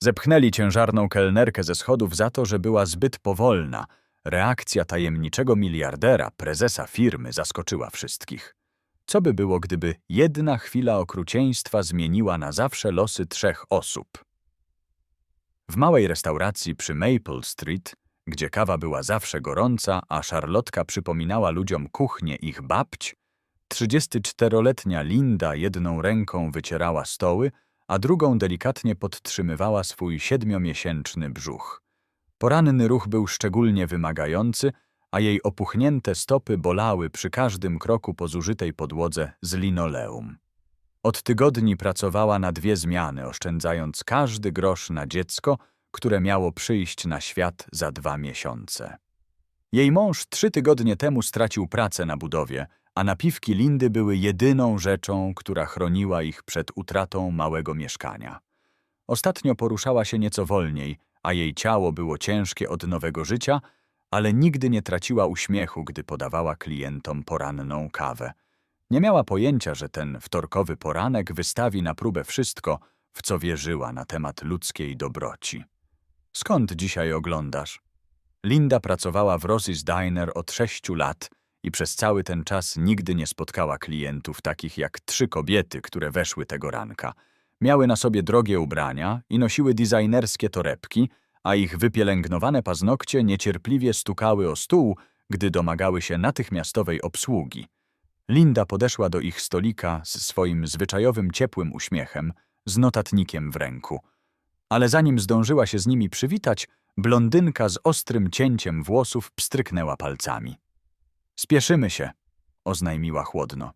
Zepchnęli ciężarną kelnerkę ze schodów za to, że była zbyt powolna. Reakcja tajemniczego miliardera, prezesa firmy, zaskoczyła wszystkich. Co by było, gdyby jedna chwila okrucieństwa zmieniła na zawsze losy trzech osób? W małej restauracji przy Maple Street, gdzie kawa była zawsze gorąca, a szarlotka przypominała ludziom kuchnię ich babć, 34-letnia Linda jedną ręką wycierała stoły, a drugą delikatnie podtrzymywała swój siedmiomiesięczny brzuch. Poranny ruch był szczególnie wymagający, a jej opuchnięte stopy bolały przy każdym kroku po zużytej podłodze z linoleum. Od tygodni pracowała na dwie zmiany, oszczędzając każdy grosz na dziecko, które miało przyjść na świat za dwa miesiące. Jej mąż trzy tygodnie temu stracił pracę na budowie, a napiwki Lindy były jedyną rzeczą, która chroniła ich przed utratą małego mieszkania. Ostatnio poruszała się nieco wolniej, a jej ciało było ciężkie od nowego życia, ale nigdy nie traciła uśmiechu, gdy podawała klientom poranną kawę. Nie miała pojęcia, że ten wtorkowy poranek wystawi na próbę wszystko, w co wierzyła na temat ludzkiej dobroci. Skąd dzisiaj oglądasz? Linda pracowała w Rosie's Diner od sześciu lat i przez cały ten czas nigdy nie spotkała klientów takich jak trzy kobiety, które weszły tego ranka. Miały na sobie drogie ubrania i nosiły designerskie torebki, a ich wypielęgnowane paznokcie niecierpliwie stukały o stół, gdy domagały się natychmiastowej obsługi. Linda podeszła do ich stolika z swoim zwyczajowym ciepłym uśmiechem, z notatnikiem w ręku. Ale zanim zdążyła się z nimi przywitać, blondynka z ostrym cięciem włosów pstryknęła palcami. Spieszymy się, oznajmiła chłodno.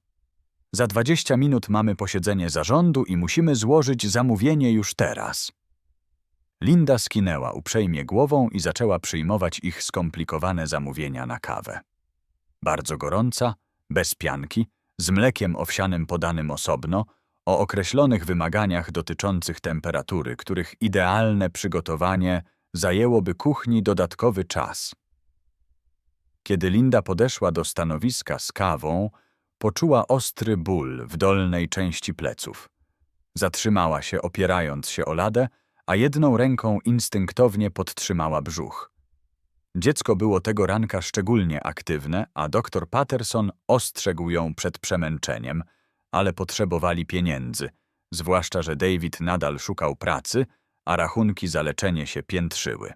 Za dwadzieścia minut mamy posiedzenie zarządu i musimy złożyć zamówienie już teraz. Linda skinęła uprzejmie głową i zaczęła przyjmować ich skomplikowane zamówienia na kawę. Bardzo gorąca, bez pianki, z mlekiem owsianym podanym osobno, o określonych wymaganiach dotyczących temperatury, których idealne przygotowanie zajęłoby kuchni dodatkowy czas. Kiedy Linda podeszła do stanowiska z kawą, poczuła ostry ból w dolnej części pleców. Zatrzymała się, opierając się o ladę, a jedną ręką instynktownie podtrzymała brzuch. Dziecko było tego ranka szczególnie aktywne, a doktor Patterson ostrzegł ją przed przemęczeniem, ale potrzebowali pieniędzy, zwłaszcza, że David nadal szukał pracy, a rachunki za leczenie się piętrzyły.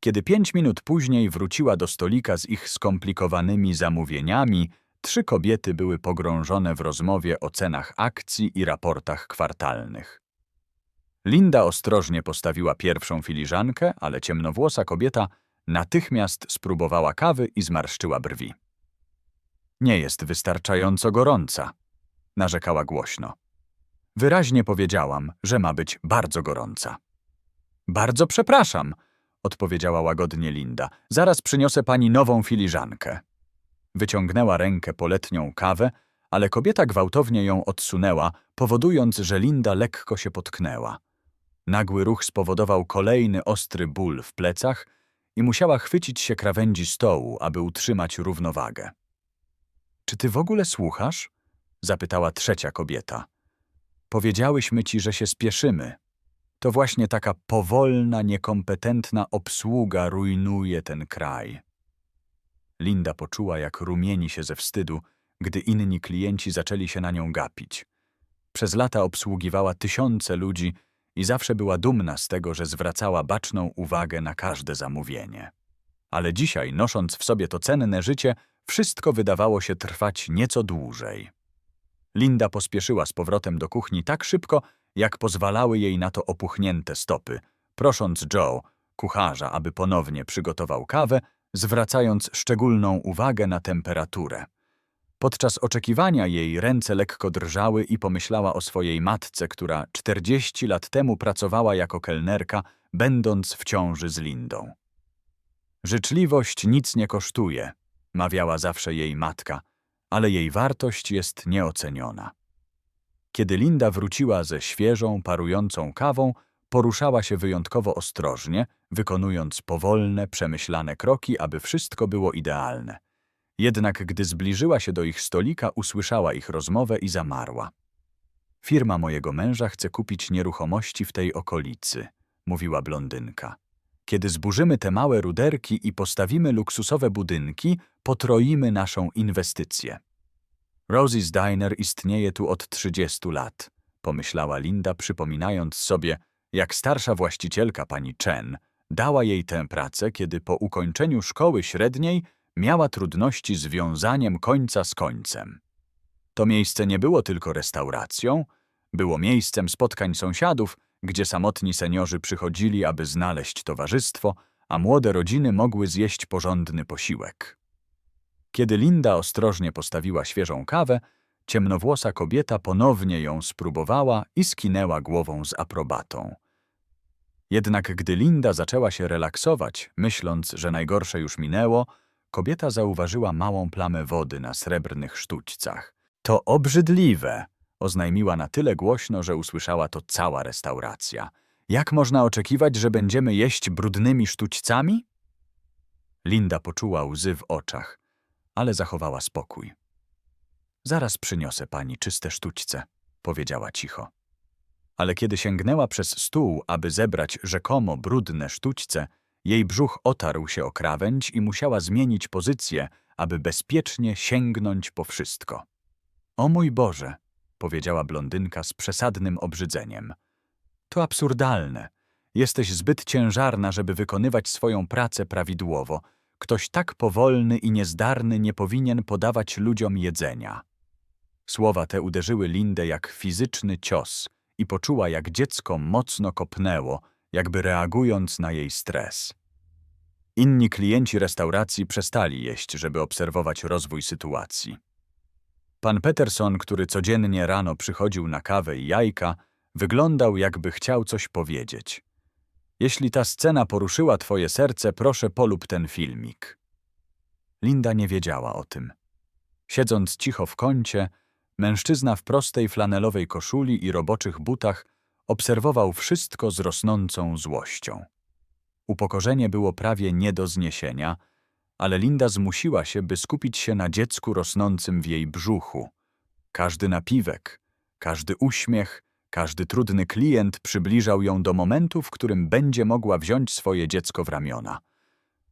Kiedy pięć minut później wróciła do stolika z ich skomplikowanymi zamówieniami, trzy kobiety były pogrążone w rozmowie o cenach akcji i raportach kwartalnych. Linda ostrożnie postawiła pierwszą filiżankę, ale ciemnowłosa kobieta natychmiast spróbowała kawy i zmarszczyła brwi. Nie jest wystarczająco gorąca, narzekała głośno. Wyraźnie powiedziałam, że ma być bardzo gorąca. Bardzo przepraszam, odpowiedziała łagodnie Linda. Zaraz przyniosę pani nową filiżankę. Wyciągnęła rękę po letnią kawę, ale kobieta gwałtownie ją odsunęła, powodując, że Linda lekko się potknęła. Nagły ruch spowodował kolejny ostry ból w plecach i musiała chwycić się krawędzi stołu, aby utrzymać równowagę. Czy ty w ogóle słuchasz? zapytała trzecia kobieta. Powiedziałyśmy ci, że się spieszymy. To właśnie taka powolna, niekompetentna obsługa rujnuje ten kraj. Linda poczuła, jak rumieni się ze wstydu, gdy inni klienci zaczęli się na nią gapić. Przez lata obsługiwała tysiące ludzi i zawsze była dumna z tego, że zwracała baczną uwagę na każde zamówienie. Ale dzisiaj, nosząc w sobie to cenne życie, wszystko wydawało się trwać nieco dłużej. Linda pospieszyła z powrotem do kuchni tak szybko, jak pozwalały jej na to opuchnięte stopy, prosząc Joe, kucharza, aby ponownie przygotował kawę, zwracając szczególną uwagę na temperaturę. Podczas oczekiwania jej ręce lekko drżały i pomyślała o swojej matce, która 40 lat temu pracowała jako kelnerka, będąc w ciąży z Lindą. Życzliwość nic nie kosztuje, mawiała zawsze jej matka, ale jej wartość jest nieoceniona. Kiedy Linda wróciła ze świeżą, parującą kawą, poruszała się wyjątkowo ostrożnie, wykonując powolne, przemyślane kroki, aby wszystko było idealne. Jednak gdy zbliżyła się do ich stolika, usłyszała ich rozmowę i zamarła. Firma mojego męża chce kupić nieruchomości w tej okolicy, mówiła blondynka. Kiedy zburzymy te małe ruderki i postawimy luksusowe budynki, potroimy naszą inwestycję. Rosie's Diner istnieje tu od 30 lat, pomyślała Linda, przypominając sobie, jak starsza właścicielka pani Chen dała jej tę pracę, kiedy po ukończeniu szkoły średniej miała trudności z wiązaniem końca z końcem. To miejsce nie było tylko restauracją, było miejscem spotkań sąsiadów, gdzie samotni seniorzy przychodzili, aby znaleźć towarzystwo, a młode rodziny mogły zjeść porządny posiłek. Kiedy Linda ostrożnie postawiła świeżą kawę, ciemnowłosa kobieta ponownie ją spróbowała i skinęła głową z aprobatą. Jednak gdy Linda zaczęła się relaksować, myśląc, że najgorsze już minęło, kobieta zauważyła małą plamę wody na srebrnych sztućcach. To obrzydliwe, oznajmiła na tyle głośno, że usłyszała to cała restauracja. Jak można oczekiwać, że będziemy jeść brudnymi sztućcami? Linda poczuła łzy w oczach, ale zachowała spokój. Zaraz przyniosę pani czyste sztućce, powiedziała cicho. Ale kiedy sięgnęła przez stół, aby zebrać rzekomo brudne sztućce, jej brzuch otarł się o krawędź i musiała zmienić pozycję, aby bezpiecznie sięgnąć po wszystko. O mój Boże, powiedziała blondynka z przesadnym obrzydzeniem. To absurdalne. Jesteś zbyt ciężarna, żeby wykonywać swoją pracę prawidłowo. Ktoś tak powolny i niezdarny nie powinien podawać ludziom jedzenia. Słowa te uderzyły Lindę jak fizyczny cios i poczuła, jak dziecko mocno kopnęło, jakby reagując na jej stres. Inni klienci restauracji przestali jeść, żeby obserwować rozwój sytuacji. Pan Peterson, który codziennie rano przychodził na kawę i jajka, wyglądał jakby chciał coś powiedzieć. Jeśli ta scena poruszyła twoje serce, proszę polub ten filmik. Linda nie wiedziała o tym. Siedząc cicho w kącie, mężczyzna w prostej flanelowej koszuli i roboczych butach obserwował wszystko z rosnącą złością. Upokorzenie było prawie nie do zniesienia, ale Linda zmusiła się, by skupić się na dziecku rosnącym w jej brzuchu. Każdy napiwek, każdy uśmiech, każdy trudny klient przybliżał ją do momentu, w którym będzie mogła wziąć swoje dziecko w ramiona.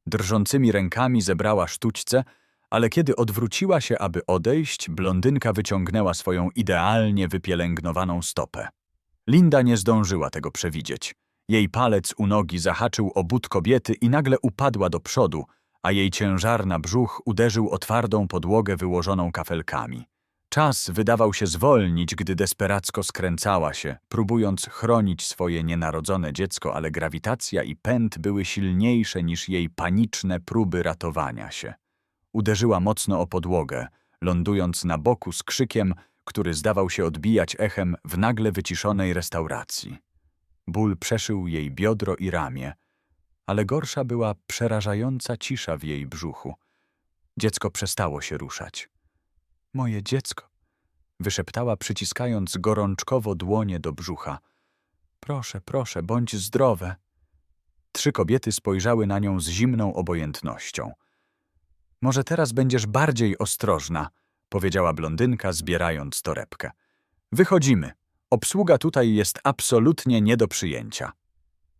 Drżącymi rękami zebrała sztućce, ale kiedy odwróciła się, aby odejść, blondynka wyciągnęła swoją idealnie wypielęgnowaną stopę. Linda nie zdążyła tego przewidzieć. Jej palec u nogi zahaczył o but kobiety i nagle upadła do przodu, a jej ciężarna brzuch uderzył o twardą podłogę wyłożoną kafelkami. Czas wydawał się zwolnić, gdy desperacko skręcała się, próbując chronić swoje nienarodzone dziecko, ale grawitacja i pęd były silniejsze niż jej paniczne próby ratowania się. Uderzyła mocno o podłogę, lądując na boku z krzykiem, który zdawał się odbijać echem w nagle wyciszonej restauracji. Ból przeszył jej biodro i ramię, ale gorsza była przerażająca cisza w jej brzuchu. Dziecko przestało się ruszać. Moje dziecko, wyszeptała, przyciskając gorączkowo dłonie do brzucha. Proszę, proszę, bądź zdrowe. Trzy kobiety spojrzały na nią z zimną obojętnością. Może teraz będziesz bardziej ostrożna, powiedziała blondynka, zbierając torebkę. Wychodzimy. Obsługa tutaj jest absolutnie nie do przyjęcia.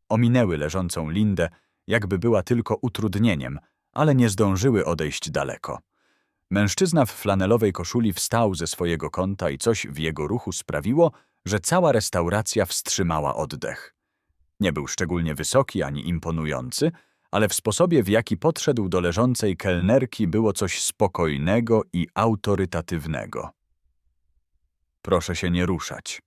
Ominęły leżącą Lindę, jakby była tylko utrudnieniem, ale nie zdążyły odejść daleko. Mężczyzna w flanelowej koszuli wstał ze swojego kąta i coś w jego ruchu sprawiło, że cała restauracja wstrzymała oddech. Nie był szczególnie wysoki ani imponujący, ale w sposobie, w jaki podszedł do leżącej kelnerki, było coś spokojnego i autorytatywnego. Proszę się nie ruszać,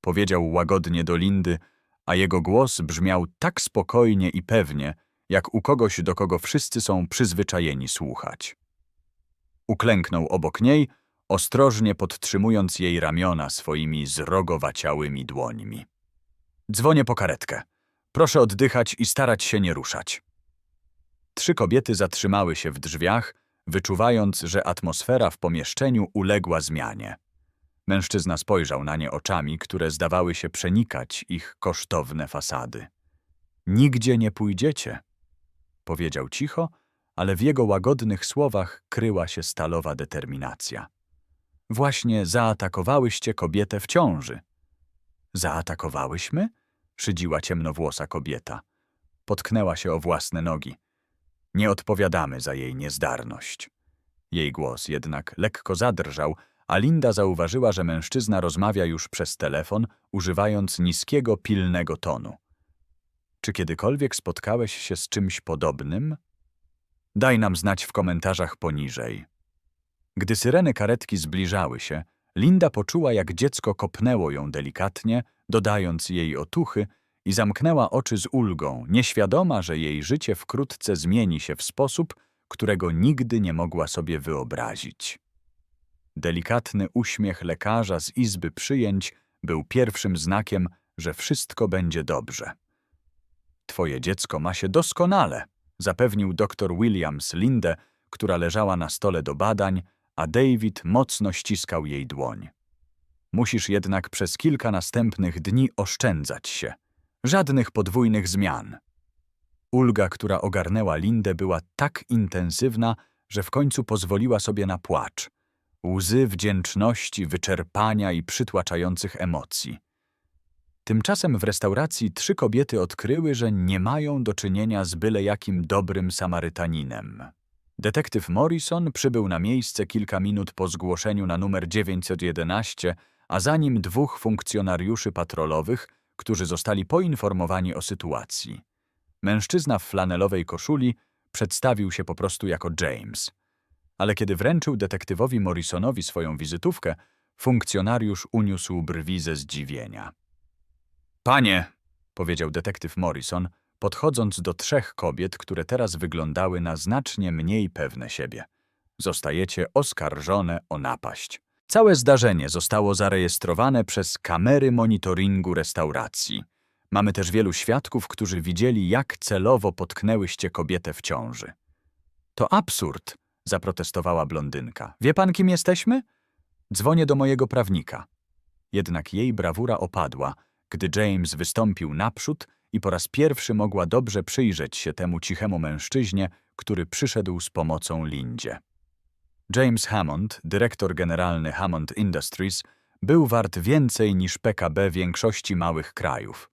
powiedział łagodnie do Lindy, a jego głos brzmiał tak spokojnie i pewnie, jak u kogoś, do kogo wszyscy są przyzwyczajeni słuchać. Uklęknął obok niej, ostrożnie podtrzymując jej ramiona swoimi zrogowaciałymi dłońmi. Dzwonię po karetkę. Proszę oddychać i starać się nie ruszać. Trzy kobiety zatrzymały się w drzwiach, wyczuwając, że atmosfera w pomieszczeniu uległa zmianie. Mężczyzna spojrzał na nie oczami, które zdawały się przenikać ich kosztowne fasady. Nigdzie nie pójdziecie, powiedział cicho, ale w jego łagodnych słowach kryła się stalowa determinacja. Właśnie zaatakowałyście kobietę w ciąży. Zaatakowałyśmy? szydziła ciemnowłosa kobieta. Potknęła się o własne nogi. Nie odpowiadamy za jej niezdarność. Jej głos jednak lekko zadrżał, a Linda zauważyła, że mężczyzna rozmawia już przez telefon, używając niskiego, pilnego tonu. Czy kiedykolwiek spotkałeś się z czymś podobnym? Daj nam znać w komentarzach poniżej. Gdy syreny karetki zbliżały się, Linda poczuła, jak dziecko kopnęło ją delikatnie, dodając jej otuchy i zamknęła oczy z ulgą, nieświadoma, że jej życie wkrótce zmieni się w sposób, którego nigdy nie mogła sobie wyobrazić. Delikatny uśmiech lekarza z izby przyjęć był pierwszym znakiem, że wszystko będzie dobrze. Twoje dziecko ma się doskonale, zapewnił dr Williams Lindę, która leżała na stole do badań, a David mocno ściskał jej dłoń. Musisz jednak przez kilka następnych dni oszczędzać się. Żadnych podwójnych zmian. Ulga, która ogarnęła Lindę, była tak intensywna, że w końcu pozwoliła sobie na płacz. Łzy wdzięczności, wyczerpania i przytłaczających emocji. Tymczasem w restauracji trzy kobiety odkryły, że nie mają do czynienia z byle jakim dobrym Samarytaninem. Detektyw Morrison przybył na miejsce kilka minut po zgłoszeniu na numer 911, a za nim dwóch funkcjonariuszy patrolowych, którzy zostali poinformowani o sytuacji. Mężczyzna w flanelowej koszuli przedstawił się po prostu jako James. Ale kiedy wręczył detektywowi Morrisonowi swoją wizytówkę, funkcjonariusz uniósł brwi ze zdziwienia. Panie, powiedział detektyw Morrison, podchodząc do trzech kobiet, które teraz wyglądały na znacznie mniej pewne siebie. Zostajecie oskarżone o napaść. Całe zdarzenie zostało zarejestrowane przez kamery monitoringu restauracji. Mamy też wielu świadków, którzy widzieli, jak celowo potknęłyście kobietę w ciąży. To absurd, zaprotestowała blondynka. Wie pan, kim jesteśmy? Dzwonię do mojego prawnika. Jednak jej brawura opadła, gdy James wystąpił naprzód i po raz pierwszy mogła dobrze przyjrzeć się temu cichemu mężczyźnie, który przyszedł z pomocą Lindzie. James Hammond, dyrektor generalny Hammond Industries, był wart więcej niż PKB większości małych krajów.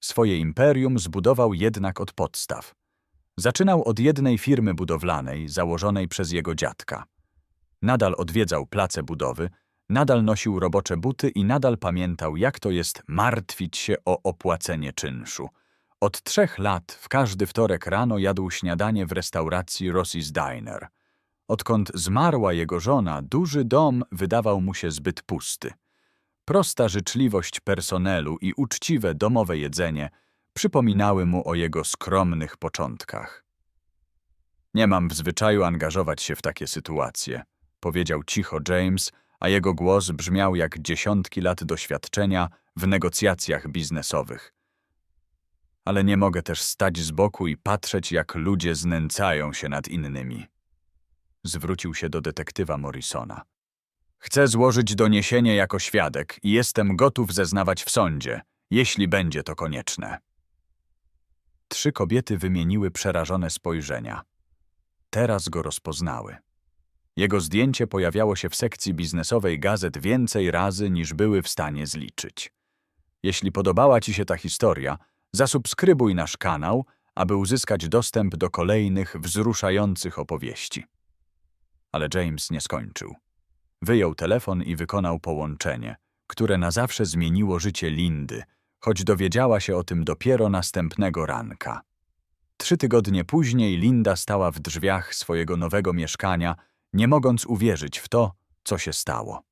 Swoje imperium zbudował jednak od podstaw. Zaczynał od jednej firmy budowlanej założonej przez jego dziadka. Nadal odwiedzał place budowy, nadal nosił robocze buty i nadal pamiętał, jak to jest martwić się o opłacenie czynszu. Od trzech lat w każdy wtorek rano jadł śniadanie w restauracji Rossi's Diner. Odkąd zmarła jego żona, duży dom wydawał mu się zbyt pusty. Prosta życzliwość personelu i uczciwe domowe jedzenie przypominały mu o jego skromnych początkach. Nie mam w zwyczaju angażować się w takie sytuacje, powiedział cicho James, a jego głos brzmiał jak dziesiątki lat doświadczenia w negocjacjach biznesowych. Ale nie mogę też stać z boku i patrzeć, jak ludzie znęcają się nad innymi. Zwrócił się do detektywa Morrisona. Chcę złożyć doniesienie jako świadek i jestem gotów zeznawać w sądzie, jeśli będzie to konieczne. Trzy kobiety wymieniły przerażone spojrzenia. Teraz go rozpoznały. Jego zdjęcie pojawiało się w sekcji biznesowej gazet więcej razy, niż były w stanie zliczyć. Jeśli podobała Ci się ta historia, zasubskrybuj nasz kanał, aby uzyskać dostęp do kolejnych wzruszających opowieści. Ale James nie skończył. Wyjął telefon i wykonał połączenie, które na zawsze zmieniło życie Lindy, choć dowiedziała się o tym dopiero następnego ranka. Trzy tygodnie później Linda stała w drzwiach swojego nowego mieszkania, nie mogąc uwierzyć w to, co się stało.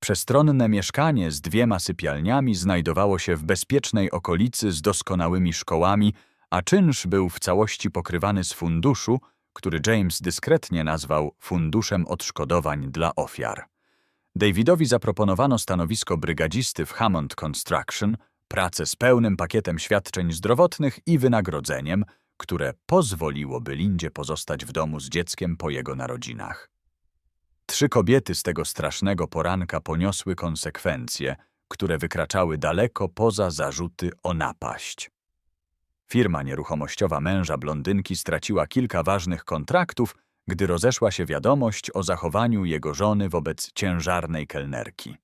Przestronne mieszkanie z dwiema sypialniami znajdowało się w bezpiecznej okolicy z doskonałymi szkołami, a czynsz był w całości pokrywany z funduszu, który James dyskretnie nazwał Funduszem Odszkodowań dla Ofiar. Davidowi zaproponowano stanowisko brygadzisty w Hammond Construction, pracę z pełnym pakietem świadczeń zdrowotnych i wynagrodzeniem, które pozwoliłoby Lindzie pozostać w domu z dzieckiem po jego narodzinach. Trzy kobiety z tego strasznego poranka poniosły konsekwencje, które wykraczały daleko poza zarzuty o napaść. Firma nieruchomościowa męża blondynki straciła kilka ważnych kontraktów, gdy rozeszła się wiadomość o zachowaniu jego żony wobec ciężarnej kelnerki.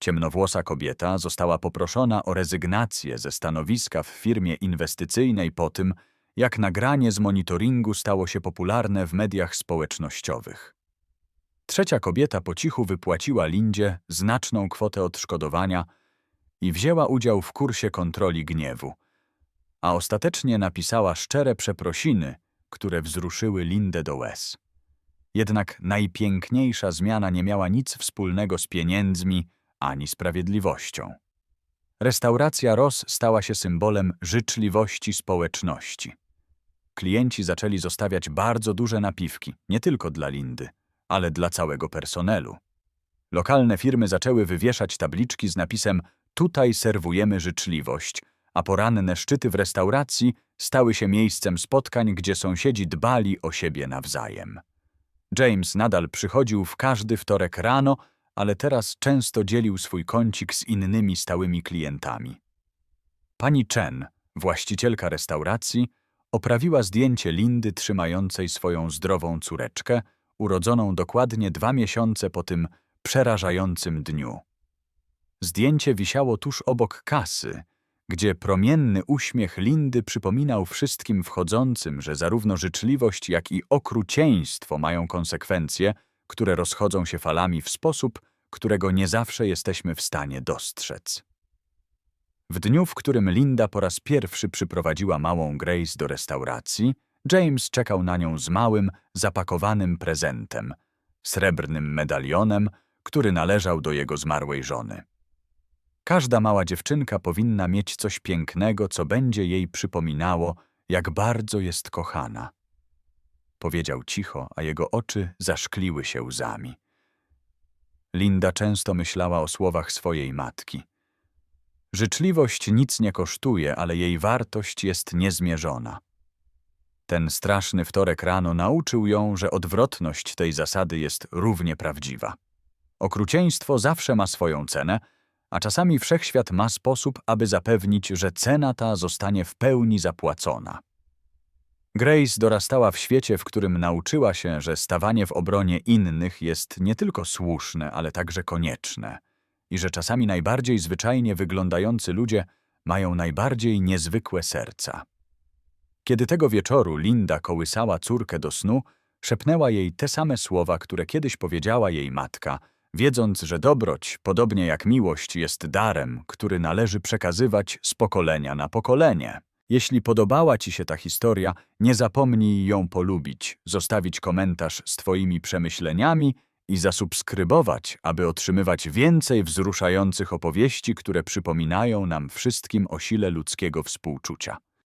Ciemnowłosa kobieta została poproszona o rezygnację ze stanowiska w firmie inwestycyjnej po tym, jak nagranie z monitoringu stało się popularne w mediach społecznościowych. Trzecia kobieta po cichu wypłaciła Lindzie znaczną kwotę odszkodowania i wzięła udział w kursie kontroli gniewu, a ostatecznie napisała szczere przeprosiny, które wzruszyły Lindę do łez. Jednak najpiękniejsza zmiana nie miała nic wspólnego z pieniędzmi ani sprawiedliwością. Restauracja Ross stała się symbolem życzliwości społeczności. Klienci zaczęli zostawiać bardzo duże napiwki, nie tylko dla Lindy, ale dla całego personelu. Lokalne firmy zaczęły wywieszać tabliczki z napisem Tutaj serwujemy życzliwość, a poranne szczyty w restauracji stały się miejscem spotkań, gdzie sąsiedzi dbali o siebie nawzajem. James nadal przychodził w każdy wtorek rano, ale teraz często dzielił swój kącik z innymi stałymi klientami. Pani Chen, właścicielka restauracji, oprawiła zdjęcie Lindy trzymającej swoją zdrową córeczkę, urodzoną dokładnie dwa miesiące po tym przerażającym dniu. Zdjęcie wisiało tuż obok kasy, gdzie promienny uśmiech Lindy przypominał wszystkim wchodzącym, że zarówno życzliwość, jak i okrucieństwo mają konsekwencje, które rozchodzą się falami w sposób, którego nie zawsze jesteśmy w stanie dostrzec. W dniu, w którym Linda po raz pierwszy przyprowadziła małą Grace do restauracji, James czekał na nią z małym, zapakowanym prezentem, srebrnym medalionem, który należał do jego zmarłej żony. Każda mała dziewczynka powinna mieć coś pięknego, co będzie jej przypominało, jak bardzo jest kochana. Powiedział cicho, a jego oczy zaszkliły się łzami. Linda często myślała o słowach swojej matki. Życzliwość nic nie kosztuje, ale jej wartość jest niezmierzona. Ten straszny wtorek rano nauczył ją, że odwrotność tej zasady jest równie prawdziwa. Okrucieństwo zawsze ma swoją cenę, a czasami wszechświat ma sposób, aby zapewnić, że cena ta zostanie w pełni zapłacona. Grace dorastała w świecie, w którym nauczyła się, że stawanie w obronie innych jest nie tylko słuszne, ale także konieczne i że czasami najbardziej zwyczajnie wyglądający ludzie mają najbardziej niezwykłe serca. Kiedy tego wieczoru Linda kołysała córkę do snu, szepnęła jej te same słowa, które kiedyś powiedziała jej matka, wiedząc, że dobroć, podobnie jak miłość, jest darem, który należy przekazywać z pokolenia na pokolenie. Jeśli podobała Ci się ta historia, nie zapomnij ją polubić, zostawić komentarz z Twoimi przemyśleniami i zasubskrybować, aby otrzymywać więcej wzruszających opowieści, które przypominają nam wszystkim o sile ludzkiego współczucia.